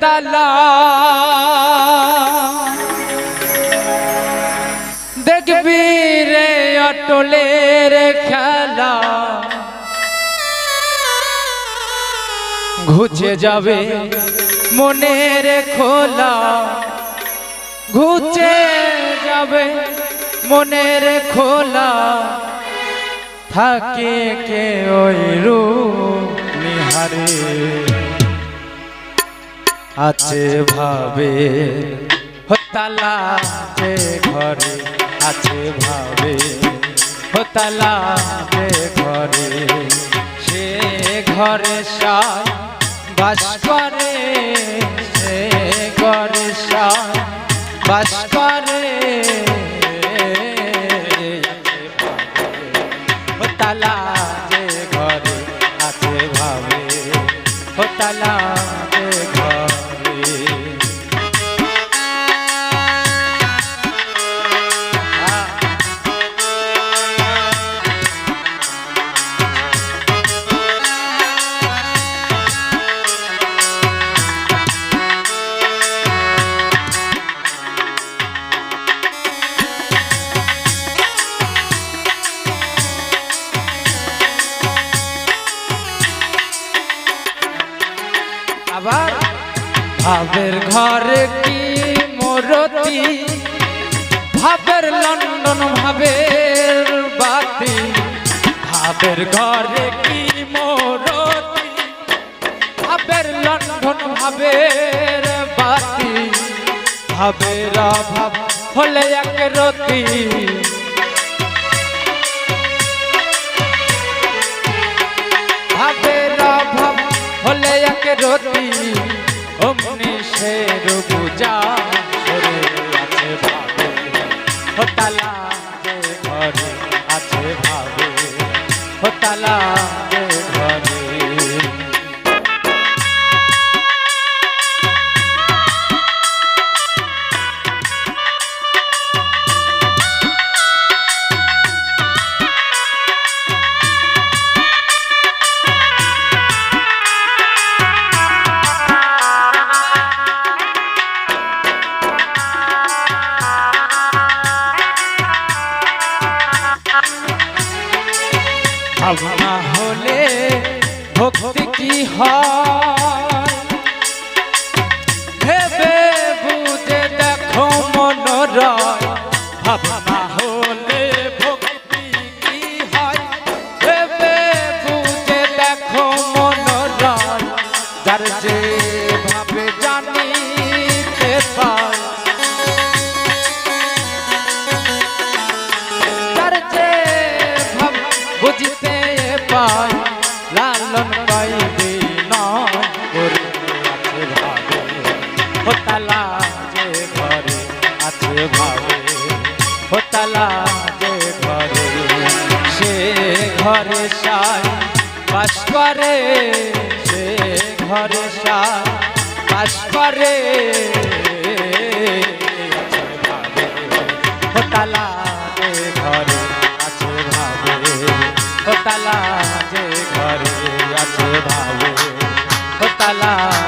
তালা দেখবি রে অটলের খেলা। ঘুচে যাবে মনের খোলা। ঘুচে যাবে মনের খোলা। থাকে কে ওই রূপ নিহারে। আছে ভাবে। হতালা যে ঘরে আছে ভাবে। হতালা যে ঘরে, সে ঘরে সাই বাস করে, সে ঘরে সাই বাস করে। হতালা যে ঘরে আছে ভাবে। হতালা আবার? ভাবের ঘরে কি মোরতি? ভাবের লন্ডন ভাবের বাতি। ভাবের ঘরে কি মোরতি? ভাবের লন্ডন ভাবের বাতি। ভাবের অভাব হলে এক রতি। রতি অমনি সে বুঝা সরে আছে ভাবে। হতালা ঘরে আছে ভাবে। হোতালা ভাবনা হলে ভক্তি কি ভেবে বুঝে দেখো মনোরয় ভাবনা হলে ভক্তি কি হয়? ভেবে বুঝে দেখো মনোরয় যার যে পাইবে নয় করে আছে ভাবে, হোতালা যে ঘরে, আছে ভাবে, হোতালা যে ঘরে। সে ঘরে সাই, বাস করে, সে ঘরে সাই, বাস করে। হোতালা হোতালা